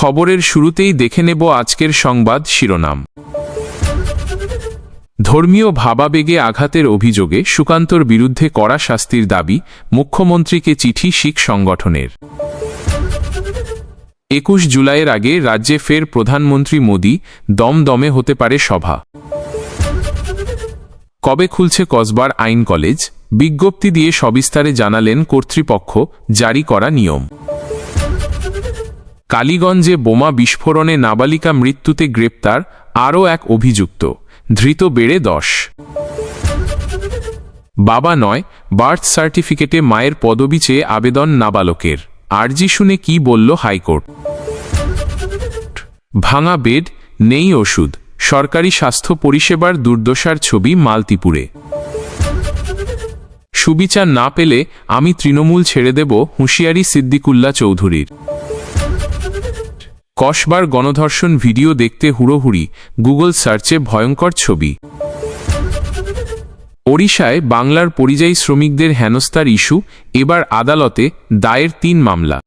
খবরের শুরুতেই দেখে নেব আজকের সংবাদ শিরোনাম। ধর্মীয় ভাবাবেগে আঘাতের অভিযোগে সুকান্তর বিরুদ্ধে কড়া শাস্তির দাবি, মুখ্যমন্ত্রীকে চিঠি শিখ সংগঠনের। একুশ জুলাইয়ের আগে রাজ্যে ফের প্রধানমন্ত্রী মোদী দমদমে হতে পারে সভা। কবে খুলছে কসবার আইন কলেজ? বিজ্ঞপ্তি দিয়ে সবিস্তারে জানালেন কর্তৃপক্ষ, জারি করা নিয়ম। কালীগঞ্জে বোমা বিস্ফোরণে নাবালিকা মৃত্যুতে গ্রেপ্তার আরও এক অভিযুক্ত। ধৃত বেড়ে দশ। বাবা নয়, বার্থ সার্টিফিকেটে মায়ের পদবি চেয়ে আবেদন নাবালকের। আরজি শুনে কি বলল হাইকোর্ট? ভাঙা বেড, নেই ওষুধ। সরকারি স্বাস্থ্য পরিষেবার দুর্দশার ছবি মালতিপুরে। সুবিচার না পেলে আমি তৃণমূল ছেড়ে দেব হুঁশিয়ারি সিদ্দিকুল্লা চৌধুরীর। কসবার গণধর্ষণ ভিডিও দেখতে হুড়োহুড়ি, গুগল সার্চে ভয়ঙ্কর ছবি। ওড়িশায় বাংলার পরিযায়ী শ্রমিকদের হেনস্থার ইস্যু, এবার আদালতে দায়ের তিন মামলা।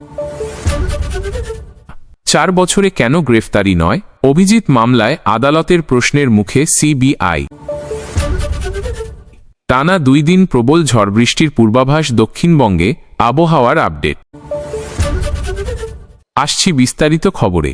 চার বছরে কেন গ্রেফতারি নয়? অভিজিৎ মামলায় আদালতের প্রশ্নের মুখে সিবিআই। টানা দুই দিন প্রবল ঝড় বৃষ্টির পূর্বাভাস দক্ষিণবঙ্গে, আবহাওয়ার আপডেট। আসছি বিস্তারিত খবরে।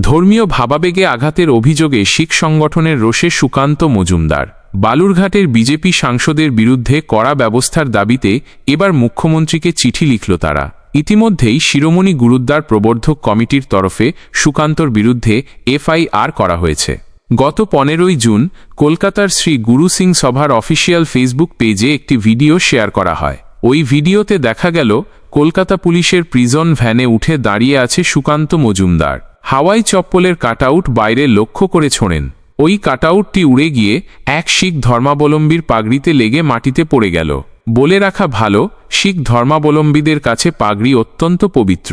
ধর্মীয় ভাবাবেগে আঘাতের অভিযোগে শিখ সংগঠনের রোষে সুকান্ত মজুমদার। বালুরঘাটের বিজেপি সাংসদের বিরুদ্ধে কড়া ব্যবস্থার দাবিতে এবার মুখ্যমন্ত্রীকে চিঠি লিখল তারা। ইতিমধ্যেই শিরোমণি গুরুদ্বার প্রবর্ধক কমিটির তরফে সুকান্তর বিরুদ্ধে এফআইআর করা হয়েছে। গত পনেরোই জুন কলকাতার শ্রী গুরু সিং সভার অফিসিয়াল ফেসবুক পেজে একটি ভিডিও শেয়ার করা হয়। ওই ভিডিওতে দেখা গেল, কলকাতা পুলিশের প্রিজন ভ্যানে উঠে দাঁড়িয়ে আছে সুকান্ত মজুমদার। হাওয়াই চপ্পলের কাটআউট বাইরে লক্ষ্য করে ছোঁড়েন। ওই কাটআউটটি উড়ে গিয়ে এক শিখ ধর্মাবলম্বীর পাগড়িতে লেগে মাটিতে পড়ে গেল। বলে রাখা ভালো, শিখ ধর্মাবলম্বীদের কাছে পাগড়ি অত্যন্ত পবিত্র।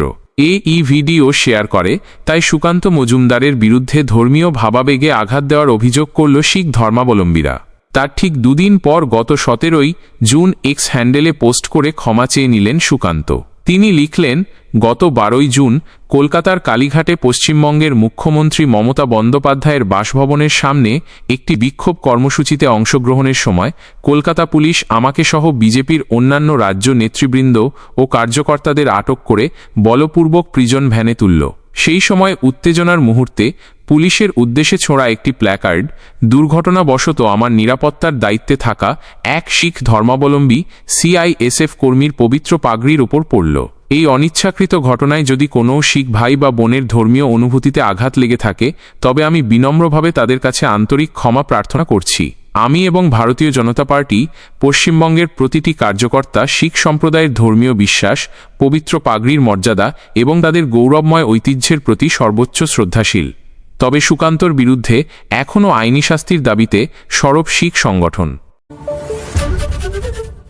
এ ই ভিডিও শেয়ার করে, তাই সুকান্ত মজুমদারের বিরুদ্ধে ধর্মীয় ভাবাবেগে আঘাত দেওয়ার অভিযোগ করল শিখ ধর্মাবলম্বীরা। তার ঠিক দুদিন পর গত সতেরোই জুন এক্স হ্যান্ডেলে পোস্ট করে ক্ষমা চেয়ে নিলেন সুকান্ত। তিনি লিখলেন, গত বারোই জুন কলকাতার কালীঘাটে পশ্চিমবঙ্গের মুখ্যমন্ত্রী মমতা বন্দ্যোপাধ্যায়ের বাসভবনের সামনে একটি বিক্ষোভ কর্মসূচিতে অংশগ্রহণের সময় কলকাতা পুলিশ আমাকে সহ বিজেপির অন্যান্য রাজ্য নেতৃবৃন্দ ও কার্যকর্তাদের আটক করে বলপূর্বক প্রিজন ভ্যানে তুলল। সেই সময় উত্তেজনার মুহূর্তে পুলিশের উদ্দেশ্যে ছোড়া একটি প্ল্যাকার্ড দুর্ঘটনাবশত আমার নিরাপত্তার দায়িত্বে থাকা এক শিখ ধর্মাবলম্বী সিআইএসএফ কর্মীর পবিত্র পাগড়ির ওপর পড়ল। এই অনিচ্ছাকৃত ঘটনায় যদি কোনো শিখ ভাই বা বোনের ধর্মীয় অনুভূতিতে আঘাত লেগে থাকে, তবে আমি বিনম্রভাবে তাদের কাছে আন্তরিক ক্ষমা প্রার্থনা করছি। আমি এবং ভারতীয় জনতা পার্টি, পশ্চিমবঙ্গের প্রতিটি কার্যকর্তা, শিখ সম্প্রদায়ের ধর্মীয় বিশ্বাস, পবিত্র পাগড়ির মর্যাদা এবং তাদের গৌরবময় ঐতিহ্যের প্রতি সর্বোচ্চ শ্রদ্ধাশীল। তবে সুকান্তর বিরুদ্ধে এখনও আইনি শাস্তির দাবিতে সরব শিখ সংগঠন।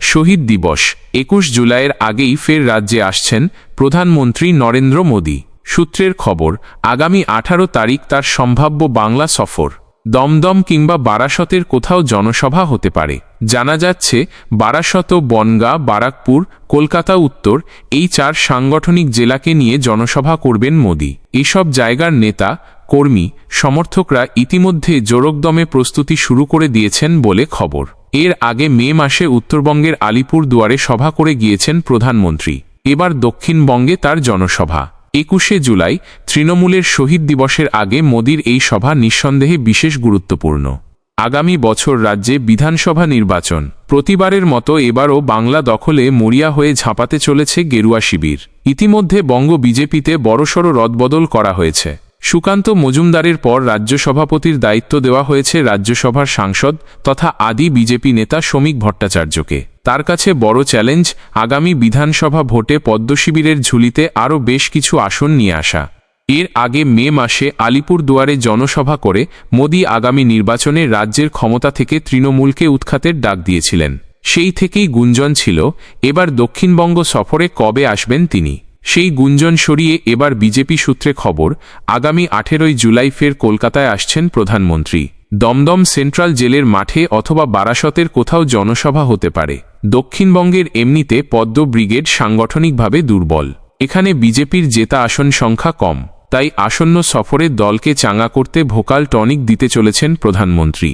শহীদ দিবস, একুশ জুলাইয়ের আগেই ফের রাজ্যে আসছেন প্রধানমন্ত্রী নরেন্দ্র মোদী। সূত্রের খবর, আগামী আঠারো তারিখ তার সম্ভাব্য বাংলা সফর, দমদম কিংবা বারাসতের কোথাও জনসভা হতে পারে। জানা যাচ্ছে, বারাসত, বনগা, বারাকপুর, কলকাতা উত্তর এই চার সাংগঠনিক জেলাকে নিয়ে জনসভা করবেন মোদী। এসব জায়গার নেতা কর্মী, সমর্থকরা ইতিমধ্যে জোরকদমে প্রস্তুতি শুরু করে দিয়েছেন বলে খবর। এর আগে মে মাসে উত্তরবঙ্গের আলিপুর দুয়ারে সভা করে গিয়েছেন প্রধানমন্ত্রী। এবার দক্ষিণবঙ্গে তার জনসভা। একুশে জুলাই, তৃণমূলের শহীদ দিবসের আগে মোদির এই সভা নিঃসন্দেহে বিশেষ গুরুত্বপূর্ণ। আগামী বছর রাজ্যে বিধানসভা নির্বাচন। প্রতিবারের মতো এবারও বাংলা দখলে মরিয়া হয়ে ঝাঁপাতে চলেছে গেরুয়া শিবির। ইতিমধ্যে বঙ্গ বিজেপিতে বড়সড় রদবদল করা হয়েছে। সুকান্ত মজুমদারের পর রাজ্য সভাপতির দায়িত্ব দেওয়া হয়েছে রাজ্যসভার সাংসদ তথা আদি বিজেপি নেতা শ্রমিক ভট্টাচার্যকে। তার কাছে বড় চ্যালেঞ্জ, আগামী বিধানসভা ভোটে পদ্মশিবিরের ঝুলিতে আরও বেশ কিছু আসন নিয়ে আসা। এর আগে মে মাসে আলিপুর দুয়ারে জনসভা করে মোদি আগামী নির্বাচনে রাজ্যের ক্ষমতা থেকে তৃণমূলকে উৎখাতের ডাক দিয়েছিলেন। সেই থেকেই গুঞ্জন ছিল, এবার দক্ষিণবঙ্গ সফরে কবে আসবেন তিনি? সেই গুঞ্জন সরিয়ে এবার বিজেপি সূত্রে খবর, আগামী আঠেরোই জুলাই ফের কলকাতায় আসছেন প্রধানমন্ত্রী। দমদম সেন্ট্রাল জেলের মাঠে অথবা বারাসতের কোথাও জনসভা হতে পারে। দক্ষিণবঙ্গের এমনিতে পদ্ম ব্রিগেড সাংগঠনিকভাবে দুর্বল। এখানে বিজেপির জেতা আসন সংখ্যা কম। তাই আসন্ন সফরের দলকে চাঙ্গা করতে ভোকাল টনিক দিতে চলেছেন প্রধানমন্ত্রী।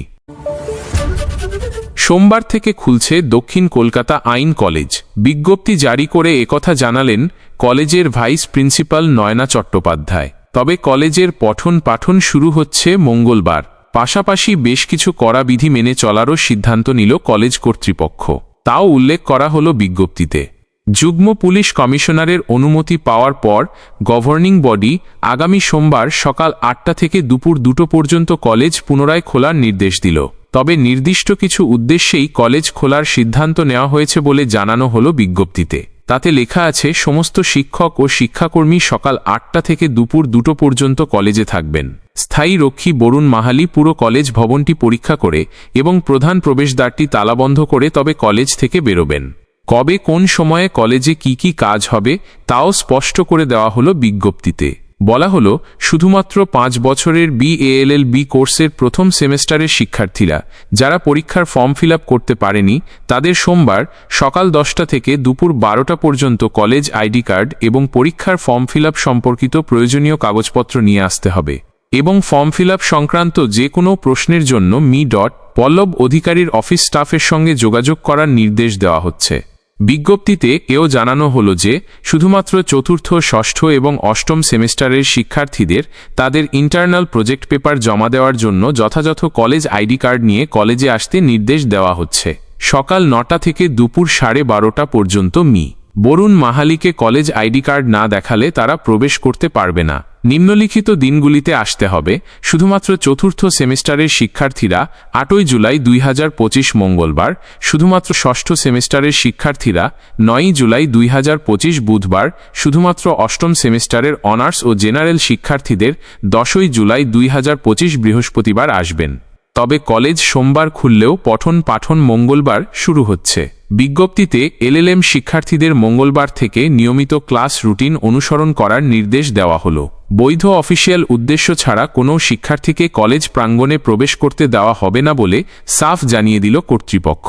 সোমবার থেকে খুলছে দক্ষিণ কলকাতা আইন কলেজ। বিজ্ঞপ্তি জারি করে একথা জানালেন কলেজের ভাইস প্রিন্সিপাল নয়না চট্টোপাধ্যায়। তবে কলেজের পঠন পাঠন শুরু হচ্ছে মঙ্গলবার। পাশাপাশি বেশ কিছু কড়া বিধি মেনে চলারও সিদ্ধান্ত নিল কলেজ কর্তৃপক্ষ। তাও উল্লেখ করা হল বিজ্ঞপ্তিতে। যুগ্ম পুলিশ কমিশনারের অনুমতি পাওয়ার পর গভর্নিং বডি আগামী সোমবার সকাল আটটা থেকে দুপুর দুটো পর্যন্ত কলেজ পুনরায় খোলার নির্দেশ দিল। তবে নির্দিষ্ট কিছু উদ্দেশ্যেই কলেজ খোলার সিদ্ধান্ত নেওয়া হয়েছে বলে জানানো হল বিজ্ঞপ্তিতে। তাতে লেখা আছে, সমস্ত শিক্ষক ও শিক্ষাকর্মী সকাল আটটা থেকে দুপুর দুটো পর্যন্ত কলেজে থাকবেন। স্থায়ী রক্ষী বরুণ মাহালি পুরো কলেজ ভবনটি পরীক্ষা করে এবং প্রধান প্রবেশদ্বারটি তালাবন্ধ করে তবে কলেজ থেকে বেরোবেন। কবে কোন সময়ে কলেজে কি কি কাজ হবে, তাও স্পষ্ট করে দেওয়া হলো বিজ্ঞপ্তিতে। বলা হলো, শুধুমাত্র পাঁচ বছরের বিএএলএল বি কোর্সের প্রথম সেমেস্টারের শিক্ষার্থীরা, যারা পরীক্ষার ফর্ম ফিল করতে পারেনি, তাদের সোমবার সকাল দশটা থেকে দুপুর বারোটা পর্যন্ত কলেজ আইডি কার্ড এবং পরীক্ষার ফর্ম ফিল সম্পর্কিত প্রয়োজনীয় কাগজপত্র নিয়ে আসতে হবে এবং ফর্ম ফিল সংক্রান্ত যে কোনো প্রশ্নের জন্য মি ডট পল্লব অধিকারীর অফিস স্টাফের সঙ্গে যোগাযোগ করার নির্দেশ দেওয়া হচ্ছে। বিজ্ঞপ্তিতে এও জানানো হল যে, শুধুমাত্র চতুর্থ, ষষ্ঠ এবং অষ্টম সেমিস্টারের শিক্ষার্থীদের তাদের ইন্টারনাল প্রজেক্ট পেপার জমা দেওয়ার জন্য যথাযথ কলেজ আইডি কার্ড নিয়ে কলেজে আসতে নির্দেশ দেওয়া হচ্ছে। সকাল নটা থেকে দুপুর সাড়ে বারোটা পর্যন্ত মি। বরুণ মাহালিকে কলেজ আইডি কার্ড না দেখালে তারা প্রবেশ করতে পারবে না। নিম্নলিখিত দিনগুলিতে আসতে হবে। শুধুমাত্র চতুর্থ সেমিস্টারের শিক্ষার্থীরা আটই জুলাই দুই হাজার পঁচিশ মঙ্গলবার, শুধুমাত্র ষষ্ঠ সেমিস্টারের শিক্ষার্থীরা নয়ই জুলাই দুই হাজার পঁচিশ বুধবার, শুধুমাত্র অষ্টম সেমিস্টারের অনার্স ও জেনারেল শিক্ষার্থীদের দশই জুলাই দুই হাজার পঁচিশ বৃহস্পতিবার আসবেন। তবে কলেজ সোমবার খুললেও পঠন পাঠন মঙ্গলবার শুরু হচ্ছে। বিজ্ঞপ্তিতে এলএলএম শিক্ষার্থীদের মঙ্গলবার থেকে নিয়মিত ক্লাস রুটিন অনুসরণ করার নির্দেশ দেওয়া হলো। বৈধ অফিসিয়াল উদ্দেশ্য ছাড়া কোনো শিক্ষার্থীকে কলেজ প্রাঙ্গণে প্রবেশ করতে দেওয়া হবে না বলে সাফ জানিয়ে দিল কর্তৃপক্ষ।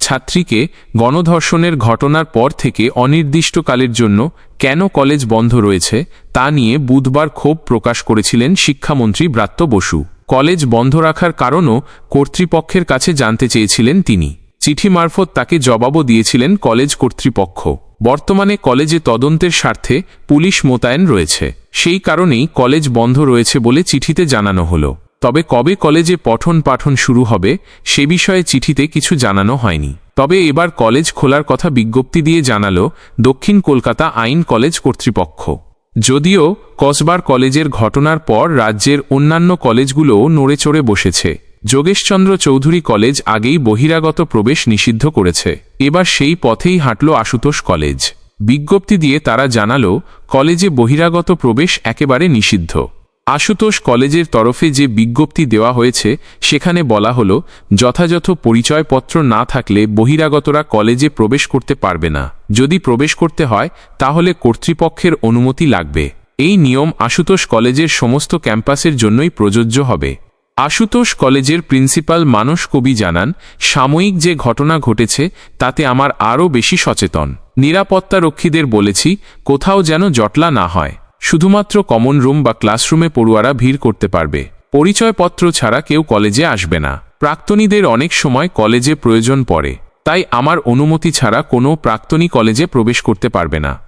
ছাত্রীকে গণধর্ষণের ঘটনার পর থেকে অনির্দিষ্টকালের জন্য কেন কলেজ বন্ধ রয়েছে তা নিয়ে বুধবার ক্ষোভ প্রকাশ করেছিলেন শিক্ষামন্ত্রী ব্রাত্য বসু। কলেজ বন্ধ রাখার কারণও কর্তৃপক্ষের কাছে জানতে চেয়েছিলেন তিনি। চিঠি মারফত তাকে জবাবও দিয়েছিলেন কলেজ কর্তৃপক্ষ। বর্তমানে কলেজে তদন্তের স্বার্থে পুলিশ মোতায়েন রয়েছে। সেই কারণেই কলেজ বন্ধ রয়েছে বলে চিঠিতে জানানো হলো। তবে কবে কলেজে পঠন পাঠন শুরু হবে, সে বিষয়ে চিঠিতে কিছু জানানো হয়নি। তবে এবার কলেজ খোলার কথা বিজ্ঞপ্তি দিয়ে জানালো দক্ষিণ কলকাতা আইন কলেজ কর্তৃপক্ষ। যদিও কসবার কলেজের ঘটনার পর রাজ্যের অন্যান্য কলেজগুলোও নড়েচড়ে বসেছে। যোগেশচন্দ্র চৌধুরী কলেজ আগেই বহিরাগত প্রবেশ নিষিদ্ধ করেছে। এবার সেই পথেই হাঁটল আশুতোষ কলেজ। বিজ্ঞপ্তি দিয়ে তারা জানালো, কলেজে বহিরাগত প্রবেশ একেবারে নিষিদ্ধ। আশুতোষ কলেজের তরফে যে বিজ্ঞপ্তি দেওয়া হয়েছে, সেখানে বলা হল, যথাযথ পরিচয়পত্র না থাকলে বহিরাগতরা কলেজে প্রবেশ করতে পারবে না। যদি প্রবেশ করতে হয়, তাহলে কর্তৃপক্ষের অনুমতি লাগবে। এই নিয়ম আশুতোষ কলেজের সমস্ত ক্যাম্পাসের জন্যই প্রযোজ্য হবে। আশুতোষ কলেজের প্রিন্সিপাল মানস কবি জানান, সাময়িক যে ঘটনা ঘটেছে, তাতে আমার আরও বেশি সচেতন। নিরাপত্তারক্ষীদের বলেছি, কোথাও যেন জটলা না হয়। শুধুমাত্র কমন রুম বা ক্লাসরুমে পড়ুয়ারা ভিড় করতে পারবে। পরিচয়পত্র ছাড়া কেউ কলেজে আসবে না। প্রাক্তনীদের অনেক সময় কলেজে প্রয়োজন পড়ে। তাই আমার অনুমতি ছাড়া কোনো প্রাক্তনী কলেজে প্রবেশ করতে পারবে না।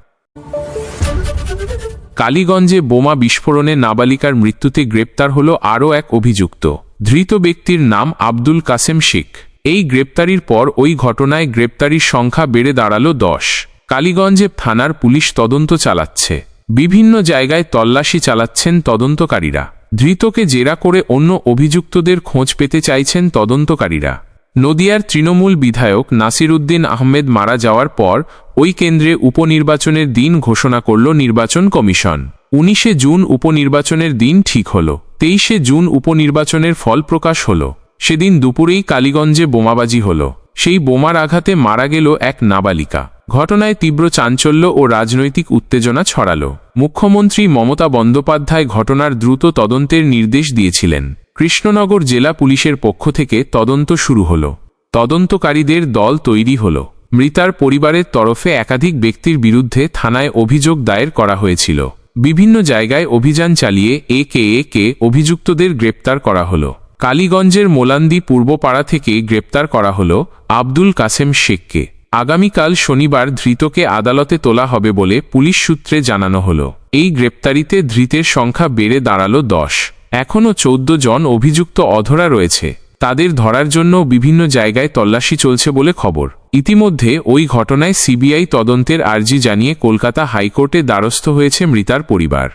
কালীগঞ্জে বোমা বিস্ফোরণে নাবালিকার মৃত্যুতে গ্রেপ্তার হল আরও এক অভিযুক্ত। ধৃত ব্যক্তির নাম আব্দুল কাসেম শেখ। এই গ্রেপ্তারির পর ওই ঘটনায় গ্রেপ্তারির সংখ্যা বেড়ে দাঁড়াল দশ। কালীগঞ্জে থানার পুলিশ তদন্ত চালাচ্ছে। বিভিন্ন জায়গায় তল্লাশি চালাচ্ছেন তদন্তকারীরা। ধৃতকে জেরা করে অন্য অভিযুক্তদের খোঁজ পেতে চাইছেন তদন্তকারীরা। নদিয়ার তৃণমূল বিধায়ক নাসির উদ্দিন আহমেদ মারা যাওয়ার পর ওই কেন্দ্রে উপনির্বাচনের দিন ঘোষণা করল নির্বাচন কমিশন। উনিশে জুন উপনির্বাচনের দিন ঠিক হল, তেইশে জুন উপনির্বাচনের ফল প্রকাশ হল। সেদিন দুপুরেই কালীগঞ্জে বোমাবাজি হল। সেই বোমার আঘাতে মারা গেল এক নাবালিকা। ঘটনায় তীব্র চাঞ্চল্য ও রাজনৈতিক উত্তেজনা ছড়াল। মুখ্যমন্ত্রী মমতা বন্দ্যোপাধ্যায় ঘটনার দ্রুত তদন্তের নির্দেশ দিয়েছিলেন। কৃষ্ণনগর জেলা পুলিশের পক্ষ থেকে তদন্ত শুরু হল। তদন্তকারীদের দল তৈরি হল। মৃতার পরিবারের তরফে একাধিক ব্যক্তির বিরুদ্ধে থানায় অভিযোগ দায়ের করা হয়েছিল। বিভিন্ন জায়গায় অভিযান চালিয়ে একে একে অভিযুক্তদের গ্রেপ্তার করা হলো। কালীগঞ্জের মোলান্দি পূর্বপাড়া থেকে গ্রেপ্তার করা হল আব্দুল কাসেম শেখকে। আগামীকাল শনিবার ধৃতকে আদালতে তোলা হবে বলে পুলিশ সূত্রে জানানো হল। এই গ্রেপ্তারিতে ধৃতের সংখ্যা বেড়ে দাঁড়াল দশ। এখনও চৌদ্দ জন অভিযুক্ত অধরা রয়েছে। তাদের ধরার জন্য বিভিন্ন জায়গায় তল্লাশি চলছে বলে খবর। ইতিমধ্যে ওই ঘটনায় সিবিআই তদন্তের আর্জি জানিয়ে কলকাতা হাইকোর্টে দ্বারস্থ হয়েছে মৃতার পরিবার।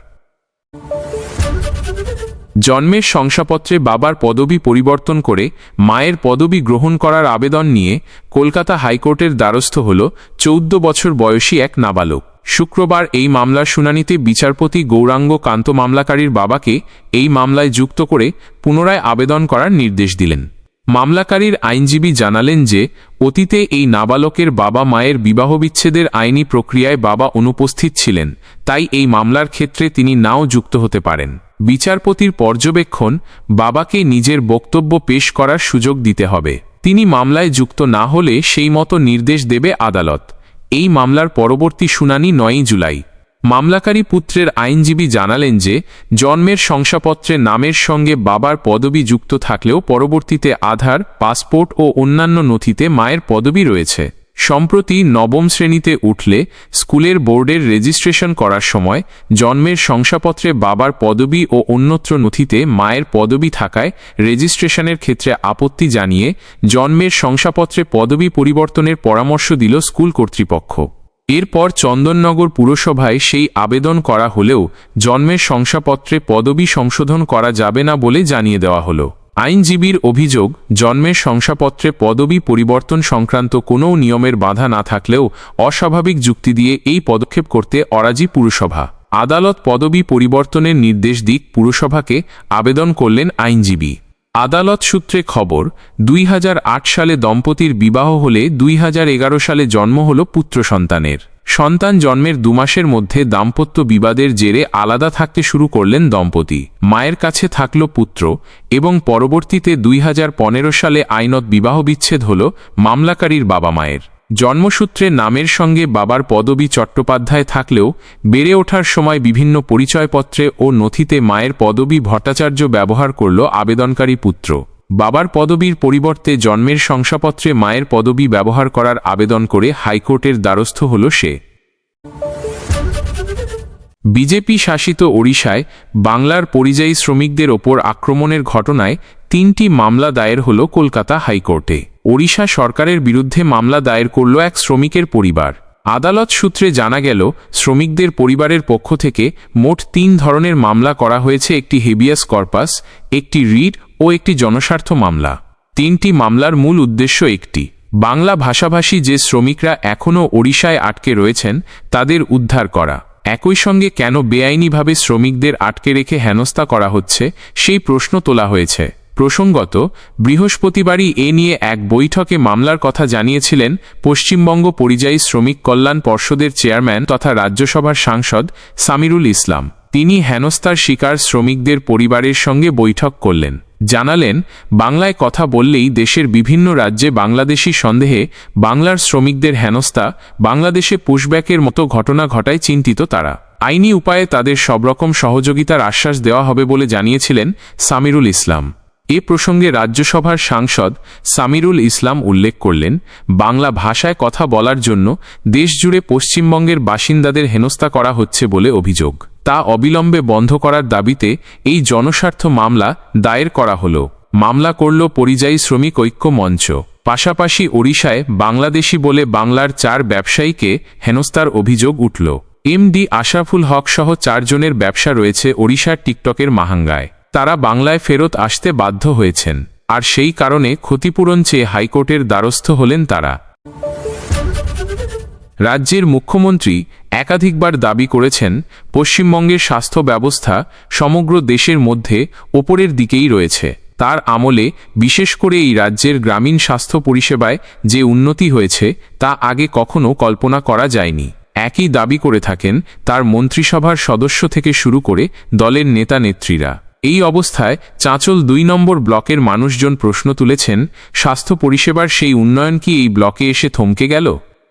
জন্মের শংসাপত্রে বাবার পদবি পরিবর্তন করে মায়ের পদবি গ্রহণ করার আবেদন নিয়ে কলকাতা হাইকোর্টের দ্বারস্থ হল চৌদ্দ বছর বয়সী এক নাবালক। শুক্রবার এই মামলার শুনানিতে বিচারপতি গৌরাঙ্গ কান্ত মামলাকারীর বাবাকে এই মামলায় যুক্ত করে পুনরায় আবেদন করার নির্দেশ দিলেন। মামলাকারীর আইনজীবী জানালেন যে, অতীতে এই নাবালকের বাবা মায়ের বিবাহবিচ্ছেদের আইনি প্রক্রিয়ায় বাবা অনুপস্থিত ছিলেন, তাই এই মামলার ক্ষেত্রে তিনি নাও যুক্ত হতে পারেন। বিচারপতির পর্যবেক্ষণ বাবাকে নিজের বক্তব্য পেশ করার সুযোগ দিতে হবে। তিনি মামলায় যুক্ত না হলে সেই মতো নির্দেশ দেবে আদালত। এই মামলার পরবর্তী শুনানি নয়ই জুলাই। মামলাকারী পুত্রের আইনজীবী জানালেন যে, জন্মের শংসাপত্রে নামের সঙ্গে বাবার পদবি যুক্ত থাকলেও পরবর্তীতে আধার, পাসপোর্ট ও অন্যান্য নথিতে মায়ের পদবি রয়েছে। সম্প্রতি নবম শ্রেণীতে উঠলে স্কুলের বোর্ডের রেজিস্ট্রেশন করার সময় জন্মের শংসাপত্রে বাবার পদবি ও অন্যত্র নথিতে মায়ের পদবি থাকায় রেজিস্ট্রেশনের ক্ষেত্রে আপত্তি জানিয়ে জন্মের শংসাপত্রে পদবি পরিবর্তনের পরামর্শ দিল স্কুল কর্তৃপক্ষ। এরপর চন্দননগর পুরসভায় সেই আবেদন করা হলেও জন্মের শংসাপত্রে পদবি সংশোধন করা যাবে না বলে জানিয়ে দেওয়া হলো। আইনজীবীর অভিযোগ, জন্মের শংসাপত্রে পদবি পরিবর্তন সংক্রান্ত কোনো নিয়মের বাধা না থাকলেও অস্বাভাবিক যুক্তি দিয়ে এই পদক্ষেপ করতে অরাজি পুরসভা। আদালত পদবি পরিবর্তনের নির্দেশ দিক পুরসভাকে আবেদন করলেন আইনজীবী। আদালত সূত্রে খবর, দুই হাজার আট সালে দম্পতির বিবাহ হলে দুই হাজার এগারো সালে জন্ম হল পুত্র সন্তানের। সন্তান জন্মের দুমাসের মধ্যে দাম্পত্য বিবাদের জেরে আলাদা থাকতে শুরু করলেন দম্পতি। মায়ের কাছে থাকল পুত্র এবং পরবর্তীতে দুই হাজার পনেরো সালে আইনত বিবাহ বিচ্ছেদ হল মামলাকারীর বাবা মায়ের। জন্মসূত্রে নামের সঙ্গে বাবার পদবী চট্টোপাধ্যায় থাকলেও বেড়ে ওঠার সময় বিভিন্ন পরিচয়পত্রে ও নথিতে মায়ের পদবী ভট্টাচার্য ব্যবহার করল আবেদনকারী পুত্র। বাবার পদবীর পরিবর্তে জন্মের শংসাপত্রে মায়ের পদবী ব্যবহার করার আবেদন করে হাইকোর্টের দ্বারস্থ হল সে। বিজেপি শাসিত ওড়িশায় বাংলার পরিযায়ী শ্রমিকদের ওপর আক্রমণের ঘটনায় তিনটি মামলা দায়ের হল কলকাতা হাইকোর্টে। ওড়িশা সরকারের বিরুদ্ধে মামলা দায়ের করল এক শ্রমিকের পরিবার। আদালত সূত্রে জানা গেল, শ্রমিকদের পরিবারের পক্ষ থেকে মোট তিন ধরনের মামলা করা হয়েছে, একটি হেবিয়াস কর্পাস, একটি রিড ও একটি জনস্বার্থ মামলা। তিনটি মামলার মূল উদ্দেশ্য একটি। বাংলা ভাষাভাষী যে শ্রমিকরা এখনও ওড়িশায় আটকে রয়েছেন, তাদের উদ্ধার করা। একই সঙ্গে কেন বেআইনিভাবে শ্রমিকদের আটকে রেখে হেনস্থা করা হচ্ছে, সেই প্রশ্ন তোলা হয়েছে। প্রসঙ্গত, বৃহস্পতিবারই এ নিয়ে এক বৈঠকে মামলার কথা জানিয়েছিলেন পশ্চিমবঙ্গ পরিযায়ী শ্রমিক কল্যাণ পর্ষদের চেয়ারম্যান তথা রাজ্যসভার সাংসদ সামিরুল ইসলাম। তিনি হেনস্থার শিকার শ্রমিকদের পরিবারের সঙ্গে বৈঠক করলেন। জানালেন, বাংলায় কথা বললেই দেশের বিভিন্ন রাজ্যে বাংলাদেশি সন্দেহে বাংলার শ্রমিকদের হেনস্থা, বাংলাদেশে পুশব্যাকের মতো ঘটনা ঘটায় চিন্তিত তারা। আইনি উপায়ে তাদের সবরকম সহযোগিতার আশ্বাস দেওয়া হবে বলে জানিয়েছিলেন সামিরুল ইসলাম। এ প্রসঙ্গে রাজ্যসভার সাংসদ সামিরুল ইসলাম উল্লেখ করলেন, বাংলা ভাষায় কথা বলার জন্য দেশজুড়ে পশ্চিমবঙ্গের বাসিন্দাদের হেনস্থা করা হচ্ছে বলে অভিযোগ। তা অবিলম্বে বন্ধ করার দাবিতে এই জনস্বার্থ মামলা দায়ের করা হল। মামলা করল পরিযায়ী শ্রমিক ঐক্য মঞ্চ। পাশাপাশি ওড়িশায় বাংলাদেশি বলে বাংলার চার ব্যবসায়ীকে হেনস্তার অভিযোগ উঠল। এমডি আশাফুল হক সহ চারজনের ব্যবসা রয়েছে ওড়িশার টিকটকের মাহাঙ্গায়। তারা বাংলায় ফেরত আসতে বাধ্য হয়েছেন। আর সেই কারণে ক্ষতিপূরণ চেয়ে হাইকোর্টের দ্বারস্থ হলেন তারা। রাজ্যের মুখ্যমন্ত্রী একাধিকবার দাবি করেছেন, পশ্চিমবঙ্গের স্বাস্থ্য ব্যবস্থা সমগ্র দেশের মধ্যে ওপরের দিকেই রয়েছে। তার আমলে, বিশেষ করে এই রাজ্যের গ্রামীণ স্বাস্থ্য পরিষেবায় যে উন্নতি হয়েছে, তা আগে কখনো কল্পনা করা যায়নি। একই দাবি করে থাকেন তার মন্ত্রিসভার সদস্য থেকে শুরু করে দলের নেতা নেত্রীরা। এই অবস্থায় চাঁচল দুই নম্বর ব্লকের মানুষজন প্রশ্ন তুলেছেন, স্বাস্থ্য পরিষেবার সেই উন্নয়ন কি এই ব্লকে এসে থমকে গেল?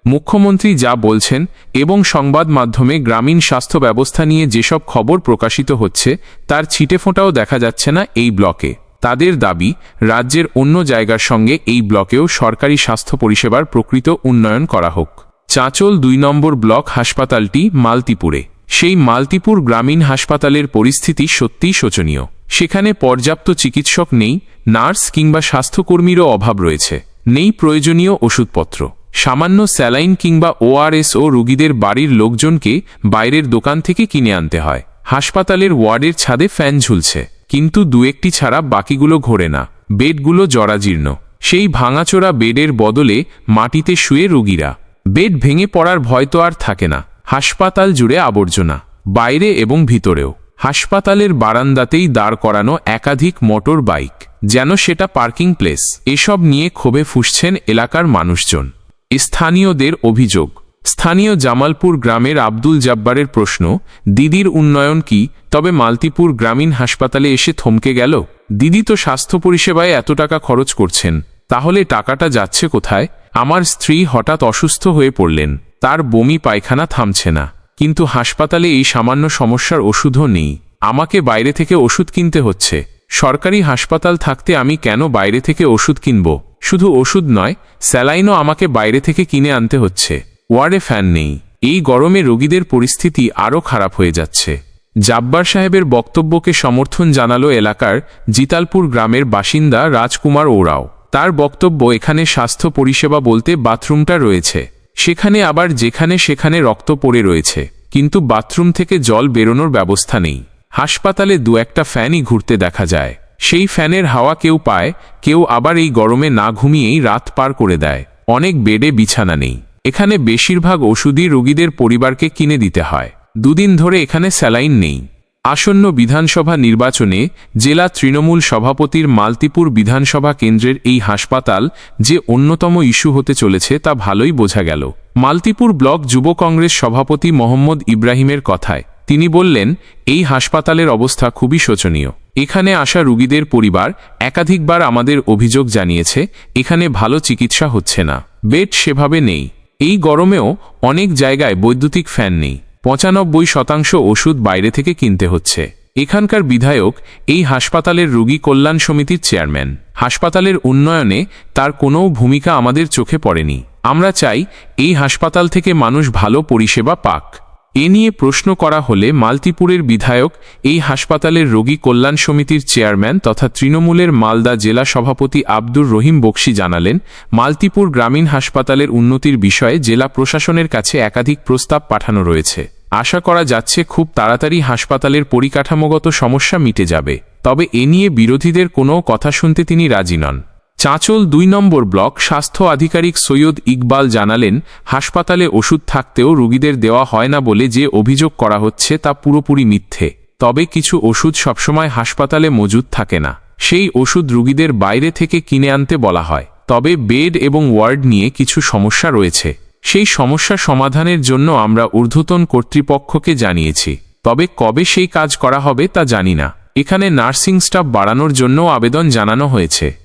মুখ্যমন্ত্রী যা বলছেন এবং সংবাদ মাধ্যমে গ্রামীণ স্বাস্থ্য ব্যবস্থা নিয়ে যেসব খবর প্রকাশিত হচ্ছে, তার ছিটেফোঁটাও দেখা যাচ্ছে না এই ব্লকে। তাদের দাবি, রাজ্যের অন্য জায়গার সঙ্গে এই ব্লকেও সরকারি স্বাস্থ্য পরিষেবার প্রকৃত উন্নয়ন করা হোক। চাঁচল দুই নম্বর ব্লক হাসপাতালটি মালতিপুরে। সেই মালতিপুর গ্রামীণ হাসপাতালের পরিস্থিতি সত্যিই শোচনীয়। সেখানে পর্যাপ্ত চিকিৎসক নেই, নার্স কিংবা স্বাস্থ্যকর্মীরও অভাব রয়েছে। নেই প্রয়োজনীয় ওষুধপত্র। সামান্য স্যালাইন কিংবা ওআরএস ও রোগীদের বাড়ির লোকজনকে বাইরের দোকান থেকে কিনে আনতে হয়। হাসপাতালের ওয়ার্ডের ছাদে ফ্যান ঝুলছে। কিন্তু দু একটি ছাড়া বাকিগুলো ঘোরে না। বেডগুলো জরাজীর্ণ। সেই ভাঙাচোরা বেডের বদলে মাটিতে শুয়ে রুগীরা। বেড ভেঙে পড়ার ভয় তো আর থাকে না। হাসপাতাল জুড়ে আবর্জনা। বাইরে এবং ভিতরেও। হাসপাতালের বারান্দাতেই দাঁড় করানো একাধিক মোটর বাইক যেন সেটা পার্কিং প্লেস। এসব নিয়ে ক্ষোভে ফুসছেন এলাকার মানুষজন। স্থানীয়দের অভিযোগ। স্থানীয় জামালপুর গ্রামের আব্দুল জাব্বারের প্রশ্ন, দিদির উন্নয়ন কি? তবে মালতিপুর গ্রামীণ হাসপাতালে এসে থমকে গেল। দিদি তো স্বাস্থ্য পরিষেবায় এত টাকা খরচ করছেন, তাহলে টাকাটা যাচ্ছে কোথায়? আমার স্ত্রী হঠাৎ অসুস্থ হয়ে পড়লেন, তার বমি পায়খানা থামছে না। কিন্তু হাসপাতালে এই সামান্য সমস্যার ওষুধও নেই। আমাকে বাইরে থেকে ওষুধ কিনতে হচ্ছে। সরকারি হাসপাতাল থাকতে আমি কেন বাইরে থেকে ওষুধ কিনব? শুধু ওষুধ নয়, স্যালাইনও আমাকে বাইরে থেকে কিনে আনতে হচ্ছে। ওয়ার্ডে ফ্যান নেই। এই গরমে রোগীদের পরিস্থিতি আরও খারাপ হয়ে যাচ্ছে। জাব্বার সাহেবের বক্তব্যকে সমর্থন জানালো এলাকার জিতালপুর গ্রামের বাসিন্দা রাজকুমার ওরাও। তার বক্তব্য এখানে স্বাস্থ্য পরিষেবা বলতে বাথরুমটা রয়েছে। সেখানে আবার যেখানে সেখানে রক্ত পড়ে রয়েছে। কিন্তু বাথরুম থেকে জল বেরোনোর ব্যবস্থা নেই। হাসপাতালে দু একটা ফ্যানই ঘুরতে দেখা যায়। সেই ফ্যানের হাওয়া কেউ পায়, কেউ আবার এই গরমে না ঘুমিয়েই রাত পার করে দেয়। অনেক বেডে বিছানা নেই। এখানে বেশিরভাগ ওষুধই রোগীদের পরিবারকে কিনে দিতে হয়। দুদিন ধরে এখানে স্যালাইন নেই। আসন্ন বিধানসভা নির্বাচনে জেলা তৃণমূল সভাপতির মালতিপুর বিধানসভা কেন্দ্রের এই হাসপাতাল যে অন্যতম ইস্যু হতে চলেছে তা ভালোই বোঝা গেল। মালতিপুর ব্লক যুব কংগ্রেস সভাপতি মোহাম্মদ ইব্রাহিমের কথায় তিনি বললেন, এই হাসপাতালের অবস্থা খুবই শোচনীয়। এখানে আসা রুগীদের পরিবার একাধিকবার আমাদের অভিযোগ জানিয়েছে, এখানে ভালো চিকিৎসা হচ্ছে না। বেড সেভাবে নেই। এই গরমেও অনেক জায়গায় বৈদ্যুতিক ফ্যান নেই। পঁচানব্বই শতাংশ ওষুধ বাইরে থেকে কিনতে হচ্ছে। এখানকার বিধায়ক এই হাসপাতালের রোগী কল্যাণ সমিতির চেয়ারম্যান। হাসপাতালের উন্নয়নে তার কোনো ভূমিকা আমাদের চোখে পড়েনি। আমরা চাই এই হাসপাতাল থেকে মানুষ ভালো পরিষেবা পাক। এ নিয়ে প্রশ্ন করা হলে মালতিপুরের বিধায়ক, এই হাসপাতালের রোগী কল্যাণ সমিতির চেয়ারম্যান তথা তৃণমূলের মালদা জেলা সভাপতি আব্দুর রহিম বক্সি জানালেন, মালতিপুর গ্রামীণ হাসপাতালের উন্নতির বিষয়ে জেলা প্রশাসনের কাছে একাধিক প্রস্তাব পাঠানো রয়েছে। আশা করা যাচ্ছে খুব তাড়াতাড়ি হাসপাতালের পরিকাঠামোগত সমস্যা মিটে যাবে, তবে এ নিয়ে বিরোধীদের কোনো কথা শুনতে তিনি রাজি নন। চাঁচল দুই নম্বর ব্লক স্বাস্থ্য আধিকারিক সৈয়দ ইকবাল জানালেন, হাসপাতালে ওষুধ থাকতেও রোগীদের দেওয়া হয় না বলে যে অভিযোগ করা হচ্ছে তা পুরোপুরি মিথ্যে। তবে কিছু ওষুধ সবসময় হাসপাতালে মজুদ থাকে না। সেই ওষুধ রোগীদের বাইরে থেকে কিনে আনতে বলা হয়। তবে বেড এবং ওয়ার্ড নিয়ে কিছু সমস্যা রয়েছে। সেই সমস্যা সমাধানের জন্য আমরা ঊর্ধ্বতন কর্তৃপক্ষকে জানিয়েছি। তবে কবে সেই কাজ করা হবে তা জানি না। এখানে নার্সিং স্টাফ বাড়ানোর জন্য আবেদন জানানো হয়েছে।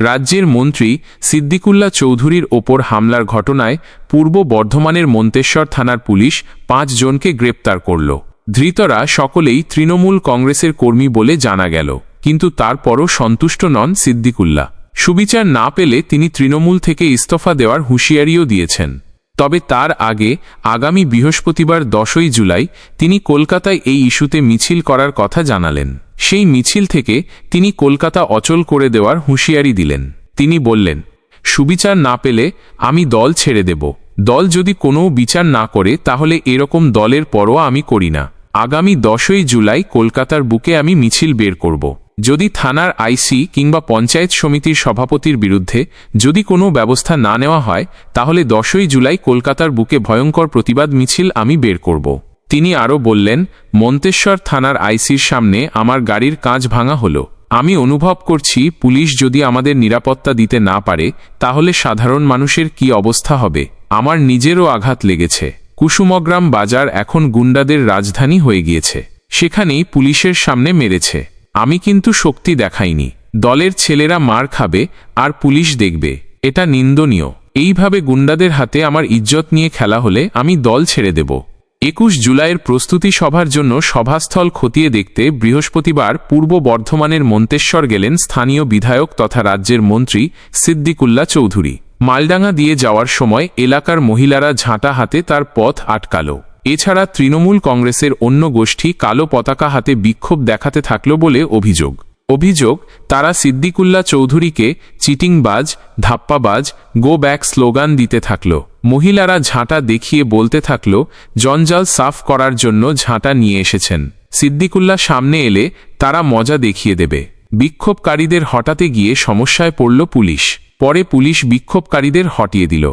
রাজ্যের মন্ত্রী সিদ্দিকুল্লা চৌধুরীর ওপর হামলার ঘটনায় পূর্ব বর্ধমানের মন্তেশ্বর থানার পুলিশ পাঁচ জনকে গ্রেপ্তার করল। ধৃতরা সকলেই তৃণমূল কংগ্রেসের কর্মী বলে জানা গেল, কিন্তু তারপরও সন্তুষ্ট নন সিদ্দিকুল্লা সুবিচার না পেলে তিনি তৃণমূল থেকে ইস্তফা দেওয়ার হুঁশিয়ারিও দিয়েছেন। তবে তার আগে আগামী বৃহস্পতিবার দশই জুলাই তিনি কলকাতায় এই ইস্যুতে মিছিল করার কথা জানালেন। সেই মিছিল থেকে তিনি কলকাতা অচল করে দেওয়ার হুঁশিয়ারি দিলেন। তিনি বললেন, সুবিচার না পেলে আমি দল ছেড়ে দেব। দল যদি কোনো বিচার না করে, তাহলে এরকম দলের পরও আমি করি না। আগামী দশই জুলাই কলকাতার বুকে আমি মিছিল বের করব। যদি থানার আইসি কিংবা পঞ্চায়েত সমিতির সভাপতির বিরুদ্ধে যদি কোনো ব্যবস্থা না নেওয়া হয়, তাহলে দশই জুলাই কলকাতার বুকে ভয়ঙ্কর প্রতিবাদ মিছিল আমি বের করব। তিনি আরও বললেন, মন্তেশ্বর থানার আইসির সামনে আমার গাড়ির কাঁচ ভাঙা হলো। আমি অনুভব করছি পুলিশ যদি আমাদের নিরাপত্তা দিতে না পারে, তাহলে সাধারণ মানুষের কি অবস্থা হবে? আমার নিজেরও আঘাত লেগেছে। কুসুমগ্রাম বাজার এখন গুন্ডাদের রাজধানী হয়ে গিয়েছে। সেখানেই পুলিশের সামনে মেরেছে। আমি কিন্তু শক্তি দেখাইনি। দলের ছেলেরা মার খাবে, আর পুলিশ দেখবে। এটা নিন্দনীয়। এইভাবে গুন্ডাদের হাতে আমার ইজ্জত নিয়ে খেলা হলে আমি দল ছেড়ে দেব। একুশ জুলাইয়ের প্রস্তুতি সভার জন্য সভাস্থল খতিয়ে দেখতে বৃহস্পতিবার পূর্ব বর্ধমানের মন্তেশ্বর গেলেন স্থানীয় বিধায়ক তথা রাজ্যের মন্ত্রী সিদ্দিকুল্লা চৌধুরী। মালডাঙ্গা দিয়ে যাওয়ার সময় এলাকার মহিলারা ঝাঁটা হাতে তার পথ আটকাল। এছাড়া তৃণমূল কংগ্রেসের অন্য গোষ্ঠী কালো পতাকা হাতে বিক্ষোভ দেখাতে থাকল বলে অভিযোগ। অভিযোগ, তারা সিদ্দিকুল্লা চৌধুরীকে চিটিংবাজ, ধাপ্পাবাজ গো ব্যাক স্লোগান দিতে থাকল। মহিলারা ঝাঁটা দেখিয়ে বলতে থাকল, জঞ্জাল সাফ করার জন্য ঝাঁটা নিয়ে এসেছেন। সিদ্দিকুল্লা সামনে এলে তারা মজা দেখিয়ে দেবে। বিক্ষোভকারীদের হটাতে গিয়ে সমস্যায় পড়ল পুলিশ। পরে পুলিশ বিক্ষোভকারীদের হটিয়ে দিল।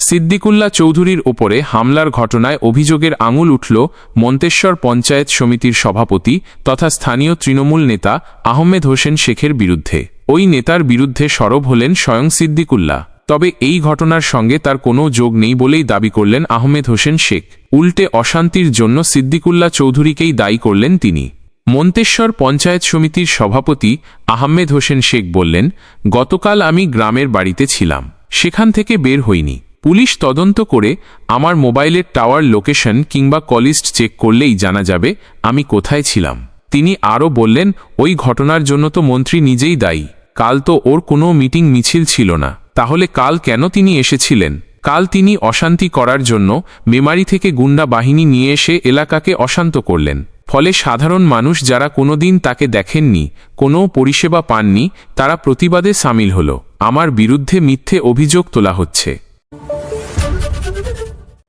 সিদ্দিকুল্লা চৌধুরীর ওপরে হামলার ঘটনায় অভিযোগের আঙুল উঠল মন্তেশ্বর পঞ্চায়েত সমিতির সভাপতি তথা স্থানীয় তৃণমূল নেতা আহমেদ হোসেন শেখের বিরুদ্ধে। ওই নেতার বিরুদ্ধে সরব হলেন স্বয়ং সিদ্দিকুল্লা তবে এই ঘটনার সঙ্গে তার কোনো যোগ নেই বলেই দাবি করলেন আহমেদ হোসেন শেখ। উল্টে অশান্তির জন্য সিদ্দিকুল্লা চৌধুরীকেই দায়ী করলেন তিনি। মন্তেশ্বর পঞ্চায়েত সমিতির সভাপতি আহমেদ হোসেন শেখ বললেন, গতকাল আমি গ্রামের বাড়িতে ছিলাম। সেখান থেকে বের হইনি। পুলিশ তদন্ত করে আমার মোবাইলের টাওয়ার লোকেশন কিংবা কলিস্ট চেক করলেই জানা যাবে আমি কোথায় ছিলাম। তিনি আরও বললেন, ওই ঘটনার জন্য তো মন্ত্রী নিজেই দায়ী। কাল তো ওর কোনো মিটিং মিছিল ছিল না। তাহলে কাল কেন তিনি এসেছিলেন? কাল তিনি অশান্তি করার জন্য মেমারি থেকে গুন্ডা বাহিনী নিয়ে এসে এলাকাকে অশান্ত করলেন। ফলে সাধারণ মানুষ যারা কোনোদিন তাকে দেখেননি, কোনো পরিষেবা পাননি, তারা প্রতিবাদে সামিল হল। আমার বিরুদ্ধে মিথ্যে অভিযোগ তোলা হচ্ছে।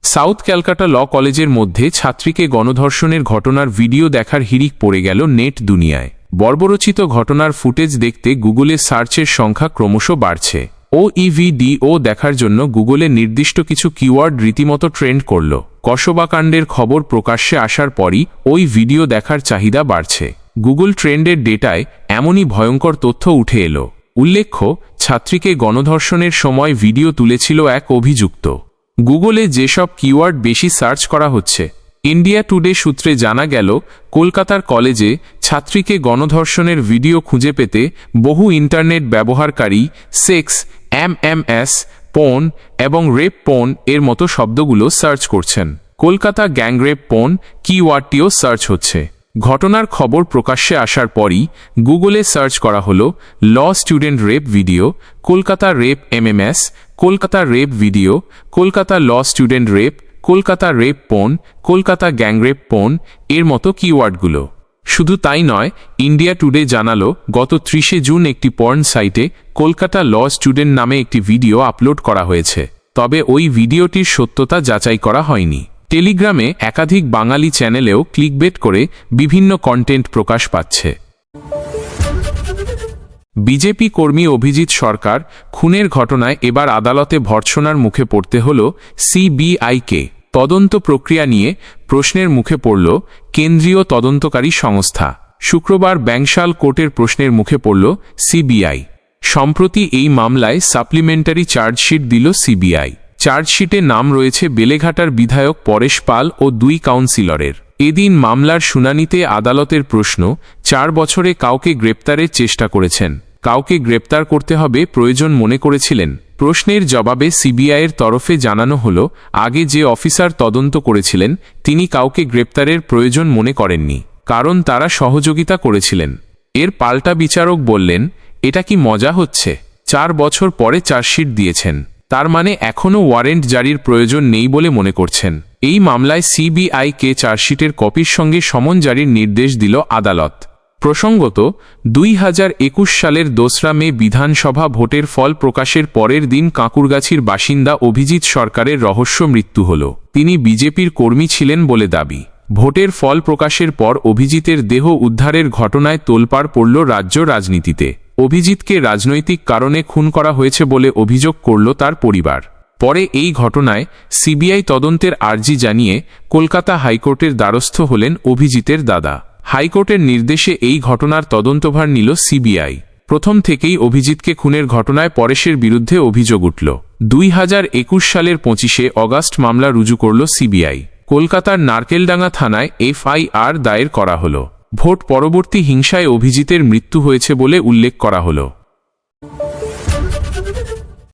সাউথ ক্যালকাটা ল কলেজের মধ্যে ছাত্রীকে গণধর্ষণের ঘটনার ভিডিও দেখার হিড়িক পড়ে গেল নেট দুনিয়ায়। বর্বরচিত ঘটনার ফুটেজ দেখতে গুগলে সার্চের সংখ্যা ক্রমশ বাড়ছে। ও ইভিডিও দেখার জন্য গুগলে নির্দিষ্ট কিছু কিওয়ার্ড রীতিমতো ট্রেন্ড করল। কসবাকাণ্ডের খবর প্রকাশ্যে আসার পরই ওই ভিডিও দেখার চাহিদা বাড়ছে। গুগল ট্রেন্ডের ডেটায় এমনই ভয়ঙ্কর তথ্য উঠে এলো। উল্লেখ্য, ছাত্রীকে গণধর্ষণের সময় ভিডিও তুলেছিল এক অভিযুক্ত। গুগলে যেসব কিওয়ার্ড বেশি সার্চ করা হচ্ছে, ইন্ডিয়া টুডে সূত্রে জানা গেল, কলকাতার কলেজে ছাত্রীকে গণধর্ষণের ভিডিও খুঁজে পেতে বহু ইন্টারনেট ব্যবহারকারী সেক্স, এমএমএস, পোন এবং রেপ পোন এর মতো শব্দগুলো সার্চ করছেন। কলকাতা গ্যাংরেপ পোন কিওয়ার্ডটিও সার্চ হচ্ছে। ঘটনার খবর প্রকাশ্যে আসার পরই গুগলে সার্চ করা হলো, law student rape video, Kolkata rape MMS Kolkata rape video Kolkata law student rape Kolkata rape porn Kolkata gangrape পোন এর মতো কিওয়ার্ডগুলো শুধু তাই নয় ইন্ডিয়া টুডে জানালো, গত ত্রিশে জুন একটি পর্ন সাইটে কলকাতা ল স্টুডেন্ট নামে একটি ভিডিও আপলোড করা হয়েছে। তবে ওই ভিডিওটির সত্যতা যাচাই করা হয়নি। টেলিগ্রামে একাধিক বাঙালি চ্যানেলেও ক্লিকবেট করে বিভিন্ন কন্টেন্ট প্রকাশ পাচ্ছে। বিজেপি কর্মী অভিজিৎ সরকার খুনের ঘটনায় এবার আদালতে ভর্ৎসনার মুখে পড়তে হল সিবিআইকে। তদন্ত প্রক্রিয়া নিয়ে প্রশ্নের মুখে পড়ল কেন্দ্রীয় তদন্তকারী সংস্থা। শুক্রবার ব্যাংশাল কোর্টের প্রশ্নের মুখে পড়ল সিবিআই। সম্প্রতি এই মামলায় সাপ্লিমেন্টারি চার্জশিট দিল সিবিআই। চার্জশিটে নাম রয়েছে বেলেঘাটার বিধায়ক পরেশ পাল ও দুই কাউন্সিলরের। এদিন মামলার শুনানিতে আদালতের প্রশ্ন, চার বছরে কাউকে গ্রেপ্তারের চেষ্টা করেছেন। কাউকে গ্রেপ্তার করতে হবে প্রয়োজন মনে করেছিলেন। প্রশ্নের জবাবে সিবিআইয়ের তরফে জানানো হল, আগে যে অফিসার তদন্ত করেছিলেন, তিনি কাউকে গ্রেপ্তারের প্রয়োজন মনে করেননি, কারণ তারা সহযোগিতা করেছিলেন। এর পাল্টা বিচারক বললেন, এটা কি মজা হচ্ছে? চার বছর পরে চার্জশিট দিয়েছেন। তার মানে এখনও ওয়ারেন্ট জারির প্রয়োজন নেই বলে মনে করছেন। এই মামলায় সিবিআইকে চার্জশিটের কপির সঙ্গে সমন জারির নির্দেশ দিল আদালত। প্রসঙ্গত, দুই হাজার একুশ সালের দোসরা মে বিধানসভা ভোটের ফল প্রকাশের পরের দিন কাঁকুরগাছির বাসিন্দা অভিজিৎ সরকারের রহস্য মৃত্যু হল। তিনি বিজেপির কর্মী ছিলেন বলে দাবি। ভোটের ফল প্রকাশের পর অভিজিতের দেহ উদ্ধারের ঘটনায় তোলপাড় পড়ল রাজ্য রাজনীতিতে। অভিজিৎকে রাজনৈতিক কারণে খুন করা হয়েছে বলে অভিযোগ করল তার পরিবার। পরে এই ঘটনায় সিবিআই তদন্তের আর্জি জানিয়ে কলকাতা হাইকোর্টের দ্বারস্থ হলেন অভিজিতের দাদা। হাইকোর্টের নির্দেশে এই ঘটনার তদন্তভার নিল সিবিআই। প্রথম থেকেই অভিজিৎকে খুনের ঘটনায় পরেশের বিরুদ্ধে অভিযোগ উঠল। দুই হাজার একুশ সালের পঁচিশে অগাস্ট মামলা রুজু করল সিবিআই। কলকাতার নারকেলডাঙ্গা থানায় এফআইআর দায়ের করা হল। ভোট পরবর্তী হিংসায় অভিজিতের মৃত্যু হয়েছে বলে উল্লেখ করা হল।